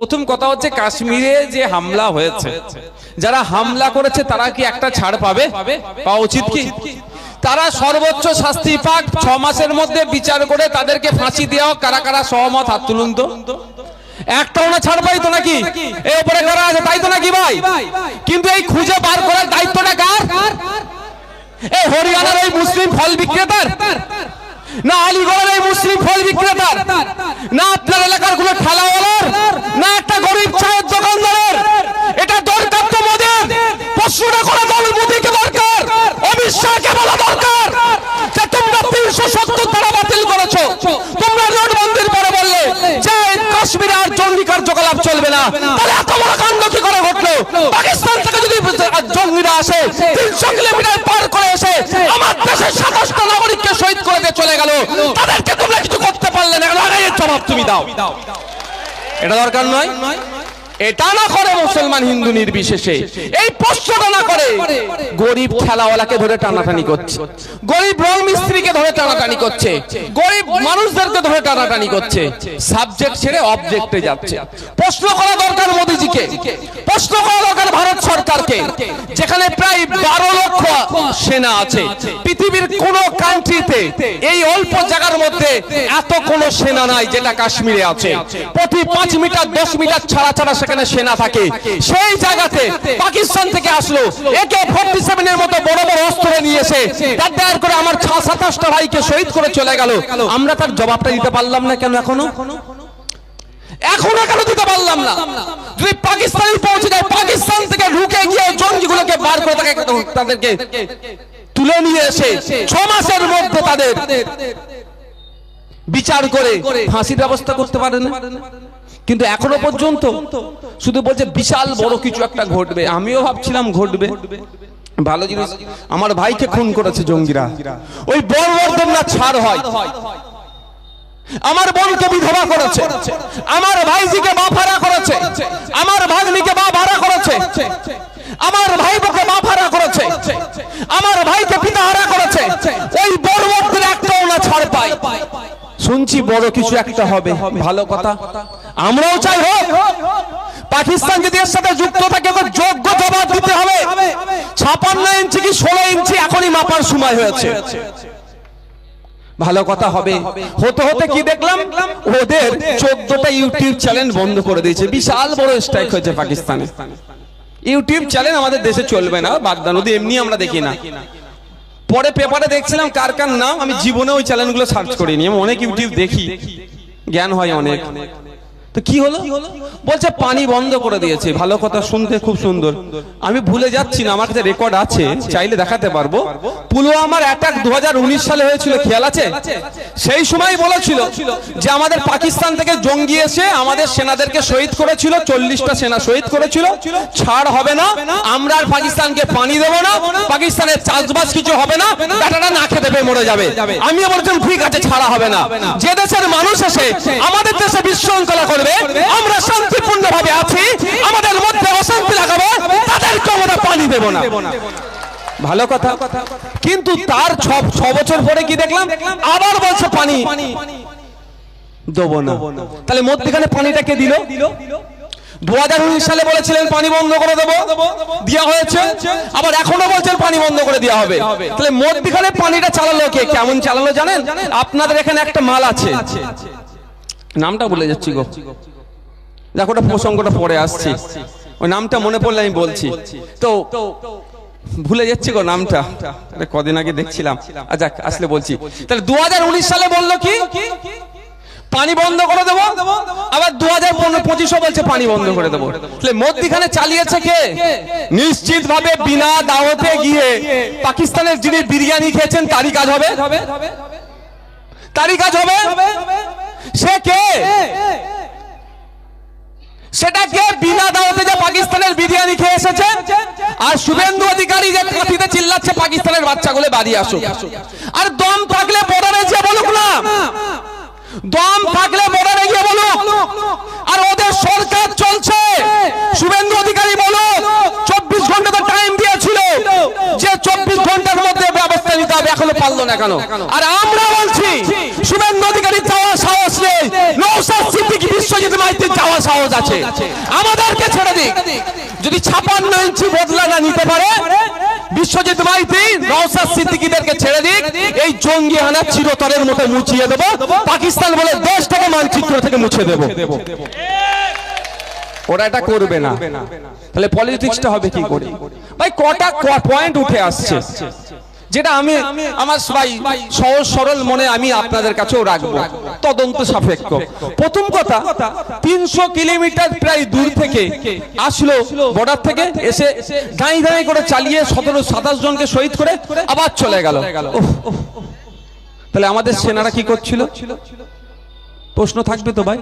প্রথম কথা হচ্ছে কাশ্মীরে যে হামলা হয়েছে। যারা হামলা করেছে, তারা কি একটা ছাড় পাবে? পাওয়া উচিত কি? তারা সর্বোচ্চ শাস্তি পাক, ছ মাসের মধ্যে বিচার করে তাদেরকে ফাঁসি দেওয়া, কারা কারা সহমত, হাত তুলুন তো। একটাও না ছাড় পাই তো নাকি? আছে ভাই? কিন্তু এই খুঁজে বার করার দায়িত্বটা হরিয়ানার মুসলিম ফল বিক্রেতার। না আলিগড়ের এই মুসলিম ফল বিক্রেতার, না আপনার এলাকার কোনো ঠেলাওয়ালার, না একটা গরিব চায়ের দোকানদারের। এটা দরকার তো মোদের। প্রশ্নটা করা দল মোদীকে দরকার? অমিত শাহকে বলা দরকার? তোমরা তিনশো সত্তর ধারা বাতিল করেছ। তোমরা পরে বললে যে কাশ্মীরে আর জঙ্গি কার্যকলাপ চলবে না। তাহলে এত বড় কাণ্ড কি করে ঘটলো? পাকিস্তান থেকে যদি জঙ্গিরা আসে, তিনশো কিলোমিটার পার করে এসে আমার দেশের সাতাশটা নাগরিককে শহীদ করে দিয়ে চলে গেল তাদেরকে তোমরা কিছু করতে পারলে না লড়াইয়ের তুমি দাও। এটা দরকার নয়। এটা না করে মুসলমান হিন্দু নির্বিশেষে। এই প্রশ্নটা না করে গরিব খেলাওয়ালাকে ধরে টানাটানি করছে। গরিব রং মিস্ত্রিকে ধরে টানাটানি করছে। গরিব মানুষদেরকে ধরে টানাটানি করছে। সাবজেক্ট ছেড়ে অবজেক্টে যাচ্ছে। প্রশ্ন করা দরকার মোদিজিকে। প্রশ্ন করা দরকার ভারত সরকারকে। যেখানে প্রায় বারো লক্ষ সেনা আছে। পৃথিবীর কোন কান্ট্রিতে এই অল্প জায়গার মধ্যে এত কোন সেনা নাই যেটা কাশ্মীরে আছে। প্রতি পাঁচ মিটার, দশ মিটার ছাড়া ছাড়া সেখানে সেনা থাকে, সেই জায়গাতে পাকিস্তান থেকে আসলো। একে ফোর্টি সেভেনের মতো বড় বড় অস্ত্র নিয়ে এসে তার করে আমার ছ সাতাশটা ভাইকে শহীদ করে চলে গেল। আমরা তার জবাবটা দিতে পারলাম না কেন এখনও? এখনও কেন দিতে পারলাম না? যদি পৌঁছে যায়, পাকিস্তান থেকে ঢুকে গিয়ে জঙ্গিগুলোকে বার করে তাদেরকে তুলে নিয়ে এসে ছ মাসের মধ্যে তাদের বিচার করে ফাঁসির ব্যবস্থা করতে পারে না? কিন্তু এখনও পর্যন্ত শুধু বলছে বিশাল বড় কিছু একটা ঘটবে। আমিও ভাবছিলাম ঘটবে। ভালো জিনিস আমার ভাইকে খুন করেছে জঙ্গিরা। ওই বড় না ছাড় হয়। আমার বোনকে বিধবা করেছে। আমার ভাইজিকে মা ভাড়া করেছে। আমার ভাগ্নিকে মা ভাড়া করেছে। আমার ভাইবোকে মা ভাড়া করেছে। আমার ভাইকে পিতা হারা করেছে। ওই বড় বড়দের একটাও না ছাড় পায়। শুনছি বড় কিছু একটা হবে। ভালো কথা। আমরাও চাই হোক। পাকিস্তান যদি এর সাথে যুক্ত থাকে তো যোগ্য জবাব দিতে হবে। ছাপান্ন ইঞ্চি কি ষোলো ইঞ্চি এখনই মাপার সময় হয়েছে। ভালো কথা হবে। হতে হতে কি দেখলাম? ওদের চোদ্দটা ইউটিউব চ্যানেল বন্ধ করে দিয়েছে। বিশাল বড় স্ট্রাইক হয়েছে পাকিস্তানে। ইউটিউব চ্যানেল আমাদের দেশে চলবে না। বাগদা নদী এমনি আমরা দেখি না। পরে পেপারে দেখছিলাম কার কার নাম, আমি জীবনে ওই চ্যানেলগুলো সার্চ করিনি, আমি অনেক ইউটিউব দেখি। জ্ঞান হয় অনেক। তো কি হলো? বলছে, পানি বন্ধ করে দিয়েছে। ভালো কথা শুনতে খুব সুন্দর। আমি ভুলে যাচ্ছি না, আমার কাছে রেকর্ড আছে, চাইলে দেখাতে পারব। পুলওয়ামার অ্যাটাক দু সালে হয়েছিল, খেয়াল আছে? সেই সময় বলেছিল যে আমাদের পাকিস্তান থেকে জঙ্গি এসে আমাদের সেনাদেরকে শহীদ করেছিল, চল্লিশটা সেনা শহীদ করেছিল। ছাড় হবে না, আমরা আর পাকিস্তানকে পানি দেবো না, পাকিস্তানের চাষবাস কিছু হবে না বেটাটা না খেতে পেয়ে মরে যাবে। আমিও বলছিলাম, ঠিক আছে, ছাড়া হবে না। যে দেশের মানুষ এসে আমাদের দেশে বিশৃঙ্খলা করবে আমরা শান্তিপূর্ণ ভাবে আছি, আমাদের মধ্যে অশান্তি লাগাবো, তাদেরকে আমরা পানি দেব না। ভালো কথা, কিন্তু তার ছ বছর পরে কি দেখলাম? আবার বলছে পানি। দেবো না। তাহলে মধ্যখানে পানিটা কে দিল? দু হাজার উনিশ সালে বলেছিলেন, পানি বন্ধ করে দেবো। দেওয়া হয়েছে। আবার এখনও বলছেন, পানি বন্ধ করে দেওয়া হবে। তাহলে মধ্যখানে পানিটা চালালো কে? কেমন চালালো জানেন? আপনাদের এখানে একটা মাল আছে। নামটা বলে যাচ্ছি গো। দেখো ওটা প্রসঙ্গটা পরে আসছি। ওই নামটা মনে পড়লে আমি বলছি। তো ভুলে যাচ্ছি গো নামটা। কদিন আগে দেখছিলাম। আচ্ছা আসলে বলছি। তাহলে দুহাজার উনিশ সালে বলল কি? পানি বন্ধ করে দেবো। আবার দু হাজার পনেরো, পঁচিশও বলছে পানি বন্ধ করে দেবো। তাহলে মধ্যিখানে চালিয়েছে কে? নিশ্চিত ভাবে বিনা দাওয়াতে গিয়ে পাকিস্তানের যিনি বিরিয়ানি খেয়েছেন, তারই কাজ হবে? তারই কাজ হবে? সে কে? সেটা কে? বিনা দাওয়াতে যে পাকিস্তানের বিরিয়ানি খেয়ে এসেছে? আর শুভেন্দু অধিকারী যে কাঁথিতে চিল্লাচ্ছে পাকিস্তানের বাচ্চাগুলো, বাড়ি আসুক। আর দম থাকলে বর্ডারে যে বলুক না। দম থাকলে বর্ডারে গিয়ে বলুক। আর ওদের সরকার চলছে। শুভেন্দু অধিকারী বলুক চব্বিশ ঘণ্টা তো টাইম দিয়েছিল। যে চব্বিশ ঘণ্টার মধ্যে ব্যবস্থা নিতে হবে, এখন পারল না কেন? আর আমরা বলছি শুভেন্দু অধিকারী যাওয়া সাহস নেই বিশ্বজিৎ যাওয়া সাহস আছে, আমাদেরকে ছেড়ে যদি বদলা না নিতে বিশ্বজিৎ ছেড়ে এই জঙ্গি চিরতরের মতো মুছিয়ে দেবো। পাকিস্তান বলে দেশটাকে মানচিত্র থেকে মুছে দেবো। ওরা এটা করবে না। তাহলে পলিটিক্সটা হবে কি করে? ভাই, কটা পয়েন্ট উঠে আসছে। যেটা আমি আমার ভাই সহজ সরল মনে আমি আপনাদের কাছেও রাখব। তদন্ত সাপেক্ষ। প্রথম কথা তিনশো কিলোমিটার প্রায় দূর থেকে আসলো বর্ডার থেকে এসে দাঁড়িয়ে দাঁড়িয়ে করে চালিয়ে সতেরো সাতাশ জনকে শহীদ করে আবার চলে গেল। তাহলে আমাদের সেনারা কি করছিল? প্রশ্ন থাকবে তো ভাই?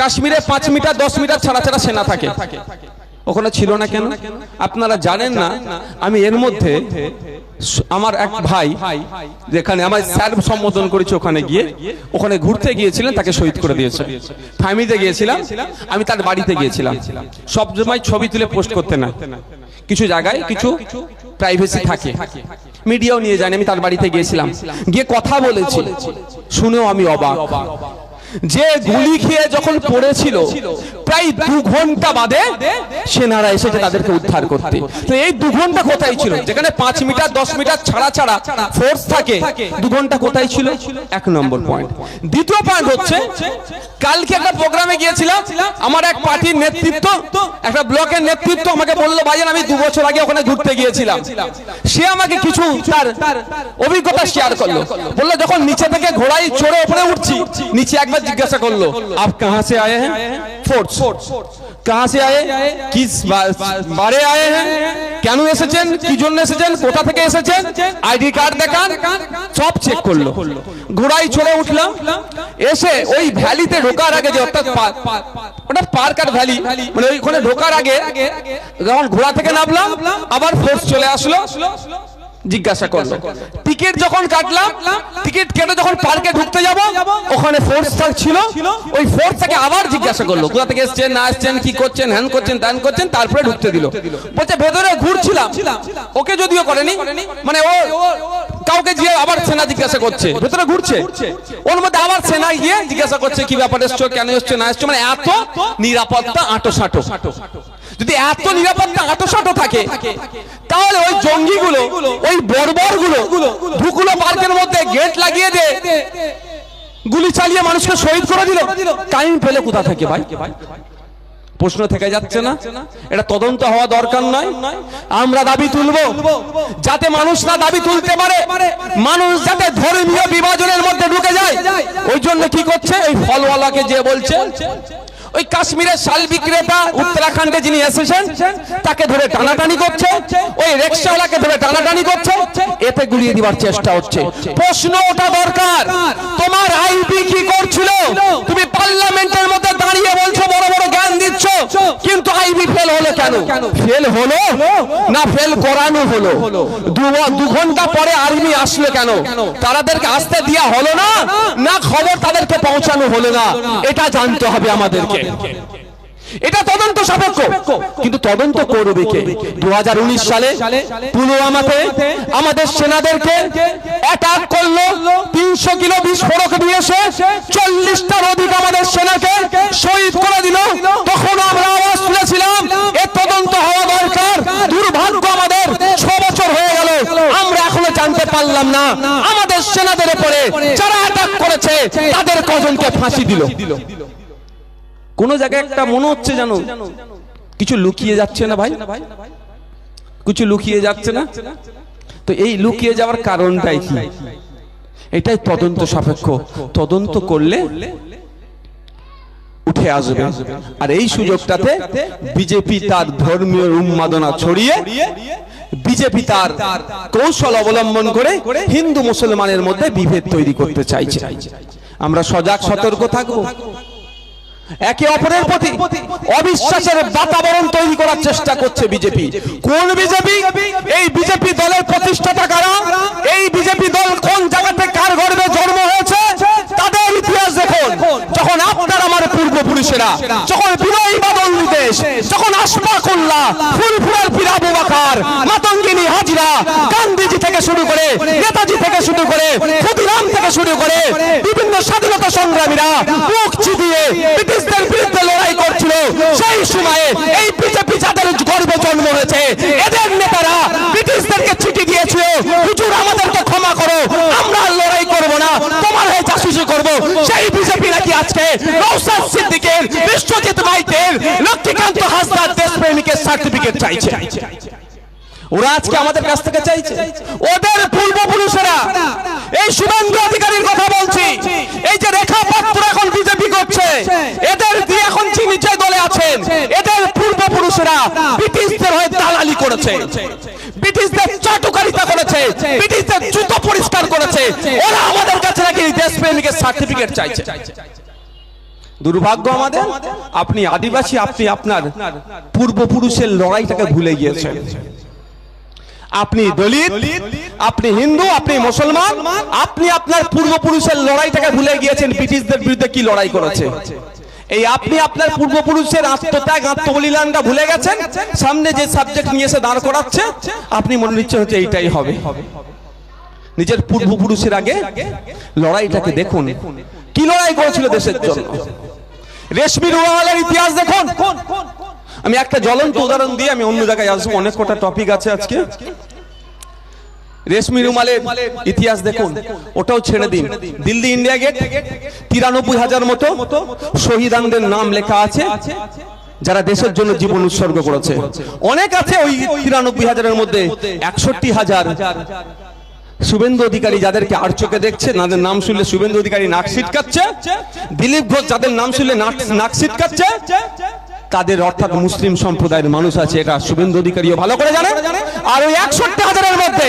কাশ্মীরে পাঁচ মিটার দশ মিটার ছাড়া ছাড়া সেনা থাকে। ওখানে ছিল না কেন? আপনারা জানেন না, আমি এর মধ্যে আমার এক ভাই যেখানে আমার স্যার সম্বোধন করেছে ওখানে গিয়ে, ওখানে ঘুরতে গিয়েছিলেন, তাকে শহীদ করে দিয়েছে। ফ্যামিলিতে গিয়েছিলাম, আমি তার বাড়িতে গিয়েছিলাম। সব সময় ছবি তুলে পোস্ট করতে না। কিছু জায়গায় কিছু প্রাইভেসি থাকে। মিডিয়াও নিয়ে যায়নি, আমি তার বাড়িতে গিয়েছিলাম। গিয়ে কথা বলেছি। শুনেও আমি অবাক। যে গুলি খেয়ে যখন পড়েছিল, প্রায় দু ঘণ্টা বাদে সেনারা এসেছে তাদেরকে উদ্ধার করতে। তো এই দু ঘণ্টা কোথায় ছিল? যেখানে পাঁচ মিটার, দশ মিটার ছাড়া ছাড়া ফোর্স থাকে, দু ঘণ্টা কোথায় ছিল? এক নম্বর পয়েন্ট দ্বিতীয় পয়েন্ট হচ্ছে, কালকে একটা প্রোগ্রামে গিয়েছিলাম, আমার এক পার্টির নেতৃত্ব, একটা ব্লকের নেতৃত্ব আমাকে বলল, ভাইজান, আমি দু বছর আগে ওখানে ঘুরতে গিয়েছিলাম। সে আমাকে কিছু তার অভিজ্ঞতা শেয়ার করল। বলল যখন নিচে থেকে ঘোড়ায় চড়ে ওপরে উঠছি, নিচে একবার জিজ্ঞাসা করল, আপ কাহা সে আয়ে হ্যাঁ? ফোর্স কাহা সে আয়ে? কি বারে আয়ে হ্যাঁ? কেন এসেছেন? কি জন্য এসেছেন? কোথা থেকে এসেছেন? আইডি কার্ড দেখান। সব চেক করল। ঘোড়ায় চড়ে উঠলাম। এসে ওই ভ্যালিতে ঢোকার আগে যে অর্থাৎ ওটা পার্ক আর ভ্যালি মানে ওইখানে ঢোকার আগে যখন ঘোড়া থেকে নামলাম, আবার ফোর্স চলে আসলো। জিজ্ঞাসা করল। টিকিট যখন কাটলাম টিকিট কেটে যখন পার্কে ঢুকতে যাব ওখানে ফোর্স ছিল ওই ফোর্স থেকে আবার জিজ্ঞাসা করল। কোথা থেকে এসছেন না এসছেন কি করছেন হ্যান করছেন ত্যান করছেন তারপরে ঢুকতে দিল। বলছে ভেতরে ঘুরছিলাম। ওকে যদিও করেনি মানে ও কাউকে গিয়ে আবার সেনা জিজ্ঞাসা করছে। ভেতরে ঘুরছে। ওর মধ্যে আবার সেনা গিয়ে জিজ্ঞাসা করছে কি ব্যাপার এসছো কেন এসছো না এসছো? মানে এত নিরাপত্তা আটো সাটো যদি এত নিরাপত্তা আটো সাটো থাকে তাহলে ওই জঙ্গিগুলো, ওই বর্বরগুলো ঢুকুলো পার্কের মধ্যে গেট লাগিয়ে দে গুলি চালিয়ে মানুষকে শহীদ করে দিল। টাইম পেলে কোথা থেকে ভাই? প্রশ্ন থেকে যাচ্ছে না? এটা তদন্ত হওয়া দরকার নয়। আমরা দাবি তুলবো, যাতে মানুষ না দাবি তুলতে পারে, মানুষ যাতে ধর্মীয় বিভাজনের মধ্যে ঢুকে যায়। ওই জন্য কি করছে? এই ফলওয়ালাকে যে বলছে ওই কাশ্মীরের শাল বিক্রেতা উত্তরাখণ্ডে যিনি এসেছেন তাকে ধরে টানাটানি করছে। ওই রিক্সাওয়ালাকে ধরে টানাটানি করছে। এতে গুলিয়ে দিবার চেষ্টা হচ্ছে। প্রশ্ন ওটা দরকার। তোমার আইবি কি করছিল? তুমি পার্লামেন্টের মধ্যে দাঁড়িয়ে বলছো বড় কিন্তু আইবি ফেল হলো কেন? ফেল হলো? না ফেল করানো হলো? দু- দু ঘণ্টা পরে আর্মি আসলো কেন? তাদেরকে আসতে দেওয়া হলো না? না। খবর তাদেরকে পৌঁছানো হলো না। এটা জানতে হবে আমাদেরকে। এটা তদন্ত সাপেক্ষ। কিন্তু তদন্ত করবে কে? দু সালে পুলওয়ামাতে আমাদের সেনাদেরকে অ্যাটাক করল, তিনশো কিলো বিস্ফোরক দিয়েছে চল্লিশটার অধিক আমাদের সেনাকে শহীদ করে দিল। তখন আমরা আওয়াজ তুলেছিলাম এর তদন্ত হওয়া দরকার, দুর্ভাগ্য আমাদের ছ বছর হয়ে গেল। আমরা এখনও জানতে পারলাম না, আমাদের সেনাদের উপরে যারা অ্যাটাক করেছে, তাদের কজনকে ফাঁসি দিল। কোন জায়গায় একটা মনে হচ্ছে জানো কিছু লুকিয়ে যাচ্ছে না ভাই। কিছু লুকিয়ে যাচ্ছে না। তো এই লুকিয়ে যাওয়ার কারণটাই কি? এটাই তদন্ত সাপেক্ষ। তদন্ত করলে উঠে আসবে। আর এই সুযোগটাতে বিজেপি তার ধর্মীয় উন্মাদনা ছড়িয়ে বিজেপি তার কৌশল অবলম্বন করে হিন্দু মুসলমানের মধ্যে বিভেদ তৈরি করতে চাইছে। আমরা সজাগ সতর্ক থাকব। একে অপরের প্রতি অবিশ্বাসের বাতাবরণ তৈরি করার চেষ্টা করছে বিজেপি। কোন বিজেপি? এই বিজেপি দলের প্রতিষ্ঠাতা কারা? এই বিজেপি দল কোন জায়গাতে কার গর্বে জন্ম হয়েছে? তাদের ইতিহাস দেখুন। যখন আপনার আমার পূর্বপুরুষেরা, যখন বিনয়ী বাদল দেশ, যখন আশফাকুল্লাহ ফুলফুলের পীর আবু বাকার, মাতঙ্গিনী হাজিরা, গান্ধীজি থেকে শুরু করে, নেতাজি থেকে শুরু করে, ক্ষুদিরাম থেকে শুরু করে, বিভিন্ন স্বাধীনতা সংগ্রামীরা মুখ চিবিয়ে এই বিজেপি ব্রিটিশদেরকে চিঠি দিয়েছিল। হুজুর আমাদেরকে ক্ষমা করো, আমরা লড়াই করব না। তোমার হয়ে জাসুসি করব। সেই বিজেপি নাকি আজকে নৌসাদ সিদ্দিকের বিশ্বজিৎ মাইতের লক্ষ্মীকান্ত হাসদার দেশপ্রেমিকের সার্টিফিকেট চাইছে। ওরা আজকে আমাদের কাছ থেকে চাইছে। ওদের পূর্বপুরুষেরা, এই শুভেন্দু অধিকারীর কথা বলছি। এই যে রেখা পাত্র এখন বিজেপি করছে, এদের দিয়ে এখন যিনি যে দলে আছেন, এদের পূর্বপুরুষেরা ব্রিটিশদের হয়ে দালালি করেছে। ব্রিটিশদের চাটুকারিতা করেছে, ব্রিটিশদের জুতো পরিষ্কার করেছে। ওরা আমাদের কাছে নাকি দেশপ্রেমিকের সার্টিফিকেট চাইছে। দুর্ভাগ্য আমাদের, আপনি আদিবাসী, আপনি আপনার পূর্বপুরুষের লড়াইটাকে ভুলে গিয়েছেন। আপনি দলিত আপনি হিন্দু আপনি মুসলমান আপনি আপনার পূর্বপুরুষের লড়াইটাকে ভুলে গিয়েছেন ব্রিটিশদের বিরুদ্ধে কি লড়াই করেছে? এই আপনি আপনার পূর্বপুরুষের আত্মত্যাগ আত্মবলিদানটা ভুলে গেছেন? সামনে যে সাবজেক্ট নিয়ে এসে দাঁড় করাচ্ছে আপনি মনে নিচ্ছে হচ্ছে এইটাই হবে। নিজের পূর্বপুরুষের আগে লড়াইটাকে দেখুন। কি লড়াই করেছিল দেশের জন্য? রেশমি রুয়ালের ইতিহাস দেখুন। আমি একটা জ্বলন্ত উদাহরণ দিয়ে আমি অন্য জায়গায় আসব। অনেক কটা টপিক আছে আজকে। রেশমি রুমালের ইতিহাস দেখুন। ওটাও ছেড়ে দিন। দিল্লি ইন্ডিয়া গেট তিরানব্বই হাজার মতো শহীদানদের নাম লেখা আছে, যারা দেশের জন্য জীবন উৎসর্গ করেছে। অনেক আছে ওই তিরানব্বই হাজারের মধ্যে। একষট্টি হাজার। শুভেন্দু অধিকারী যাদেরকে আর চোখে দেখছে, তাদের নাম শুনলে শুভেন্দু অধিকারী নাক ছিটকাচ্ছে। দিলীপ ঘোষ যাদের নাম শুনলে নাক ছিটকাচ্ছে। তাদের অর্থাৎ মুসলিম সম্প্রদায়ের মানুষ আছে, এটা শুভেন্দু অধিকারীও ভালো করে জানে। আর ওই একষট্টি হাজারের মধ্যে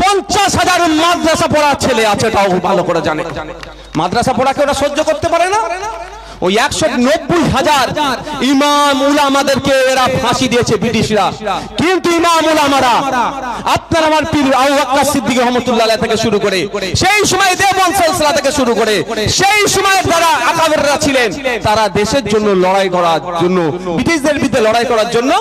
পঞ্চাশ হাজার মাদ্রাসা পড়া ছেলে আছে তাও ভালো করে জানে। মাদ্রাসা পড়াকে ওরা সহ্য করতে পারে না। ওই একশো নব্বই হাজার ইমাম উলামাদেরকে এরা ফাঁসি দিয়েছে ব্রিটিশরা। কিন্তু ইমাম উলামারা আপনার আমার পীর আবু বকর সিদ্দিক রহমতুল্লাহ থেকে শুরু করে সেই সময় দেবন সিলসিলা থেকে শুরু করে সেই সময় যারা আকাবেররা ছিলেন তারা দেশের জন্য লড়াই করার জন্য ব্রিটিশদের বিরুদ্ধে লড়াই করার জন্য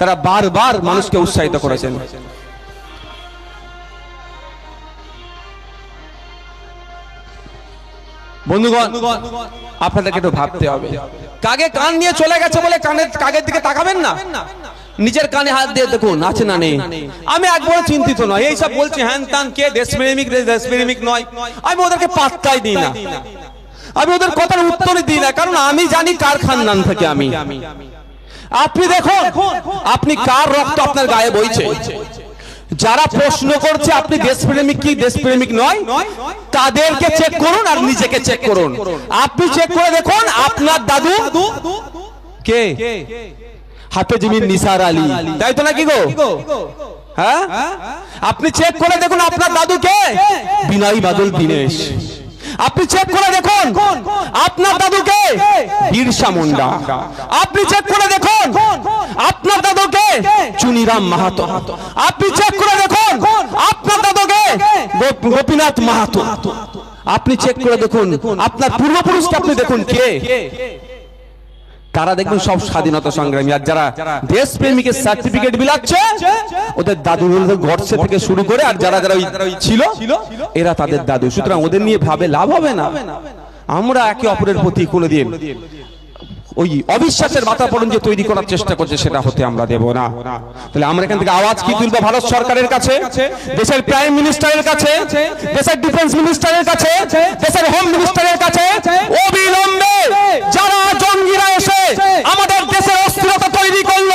তারা বারবার মানুষকে উৎসাহিত করেছেন। বন্ধুগণ, আপনাদেরকে একটু ভাবতে হবে। কাগে কান নিয়ে চলে গেছে বলে কানের কাগের দিকে তাকাবেন না? নিজের কানে হাত দিয়ে দেখুন, আছে না নেই? আমি একবার চিন্তিত নয়। এইসব বলছি, হ্যান তান কে দেশ দেশপ্রেমিক রে দেশপ্রেমিক নয়। আমি ওদেরকে পাত্তাই দিই না। আমি ওদের কথার উত্তরই দিই না, কারণ আমি জানি কার খানদান থেকে আমি। আপনি দেখুন, আপনি কার রক্ত আপনার গায়ে বইছে? যারা প্রশ্ন করছে আপনি দেশপ্রেমিক কি দেশপ্রেমিক নয় তাদেরকে চেক করুন আর নিজেকে চেক করুন। আপনি চেক করে দেখুন আপনার দাদু কে? হাতে মির নিসার আলী। তাই তো নাকি গো? হ্যাঁ? আপনি চেক করে দেখুন আপনার দাদু কে? বিনয় বাদল দীনেশ। আপনি চেক করে দেখুন। আপনার দাদুকে? বিরসা মুন্ডা। আপনি চেক করে দেখুন। আপনার দাদুকে? চুনিরাম মাহাতো। আপনি চেক করে দেখুন। আপনার দাদুকে? গোপ- গোপীনাথ মাহাতো। আপনি চেক করে দেখুন। আপনার পূর্বপুরুষকে আপনি দেখুন কে? তারা দেখবেন সব স্বাধীনতা সংগ্রামী, আর যারা দেশ প্রেমিকের সার্টিফিকেট বিলাচ্ছে, ওদের দাদু গডসে থেকে শুরু করে, আর যারা যারা ছিল, এরা তাদের দাদু। সুতরাং ওদের নিয়ে ভাবে লাভ হবে না। আমরা একে অপরের প্রতি কোনোদিন ওই অবিশ্বাসের বাতাবরণ যে তৈরি করার চেষ্টা করছে, সেটা হতে আমরা দেব না। তাহলে আমরা এখান থেকে আওয়াজ কি তুলবো? ভারত সরকারের কাছে, দেশের প্রাইম মিনিস্টারের কাছে, দেশের ডিফেন্স মিনিস্টারের কাছে, দেশের হোম মিনিস্টারের কাছে? অবিলম্বে যারা জঙ্গিরা এসে আমাদের দেশের অস্থিরতা তৈরি করল,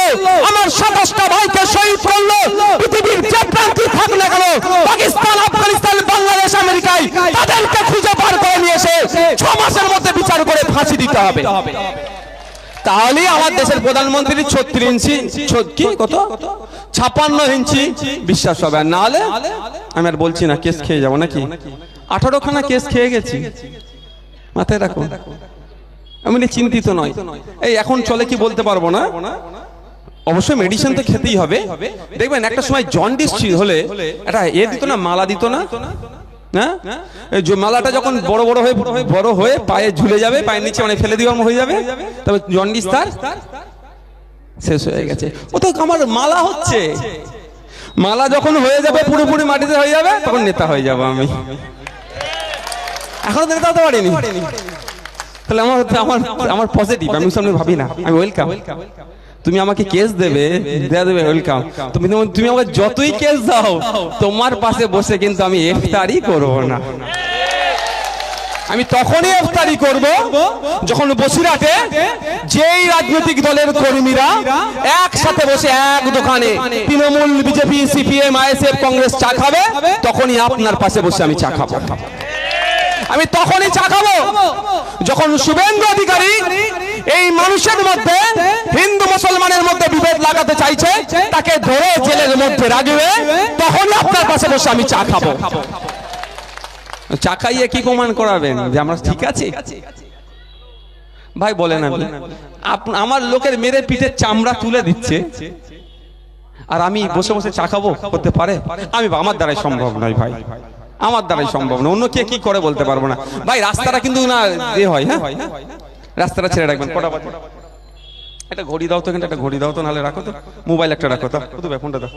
আমার সাতাশটা ভাইকে শহীদ করল, পৃথিবীর যে প্রান্তি থাক না কেন, পাকিস্তান, আফগানিস্তান, বাংলাদেশ আমেরিকায় তাদেরকে খুঁজে বার করে নিয়ে এসে ছ মাসের মধ্যে বিচার করে ফাঁসি দিতে হবে। তাহলে আমার দেশের প্রধানমন্ত্রী ছত্রিশ ইঞ্চি কি, কত? ছাপান্ন ইঞ্চি। বিশ্বাস হবে আর না হলে আমি আর বলছি না, কেস খেয়ে যাব নাকি? আঠারো খানা কেস খেয়ে গেছি। মাথায় রাখো। আমি চিন্তিত নয়। এই এখন চলে কি বলতে পারব না? অবশ্যই মেডিসিন তো খেতেই হবে। দেখবেন একটা সময় জন্ডিস হলে একটা এ দিত না, মালা দিত না। হ্যাঁ? মালাটা যখন বড় বড় হয়ে বড় হয়ে পায়ে ঝুলে যাবে, পায়ের নিচে মানে ফেলে দেওয়ার হয়ে যাবে, তবে জন্ডিস তার শেষ হয়ে গেছে। ও তো আমার মালা হচ্ছে। মালা যখন হয়ে যাবে, পুরোপুরি মাটিতে হয়ে যাবে, তখন নেতা হয়ে যাব আমি। এখনও নেতা হতে পারিনি। তাহলে আমার আমার আমার পজিটিভ আমি সামনে ভাবি না। আমি ওয়েলকাম তুমি আমাকে কেস দেবে, দেয়া দেবে ওয়েলকাম তুমি তুমি আমাকে যতই কেস দাও, তোমার পাশে বসে কিন্তু আমি ইফতারি করব না। আমি তখনই ইফতারি করব, যখন বসিরাটে যেই রাজনৈতিক দলের কর্মীরা একসাথে বসে এক দোকানে Trinamool, BJP, CPM, ISF, Congress চা খাবে, তখনই আপনার পাশে বসে আমি চা খাব। আমি তখনই চা খাব, যখন শুভেন্দু অধিকারী এই মানুষের মধ্যে হিন্দু মুসলমানের মধ্যে বিভেদ লাগাতে চাইছে, তাকে ধরে জেলের মধ্যে রাখবে, তখনই আপনার পাশে বসে আমি চা খাব। চা খাইয়ে কি প্রমাণ করাবেন? যে আমরা ঠিক আছে? ভাই, বলেন আপ- আমার লোকের মেরে পিঠের চামড়া তুলে দিচ্ছে। আর আমি বসে বসে চা খাব? করতে পারে? আমি আমার দ্বারাই সম্ভব নয় ভাই। আমার দ্বারাই সম্ভব না অন্য কে কি করে বলতে পারব না? ভাই, রাস্তাটা কিন্তু না এ হয় হ্যাঁ? রাস্তাটা ছেড়ে রাখবেন কটা বাজে? একটা ঘড়ি দাও তো কিন্তু একটা ঘড়ি দাও তো নাহলে রাখো তো। মোবাইল একটা রাখো তো। শুধু ফোনটা দাও।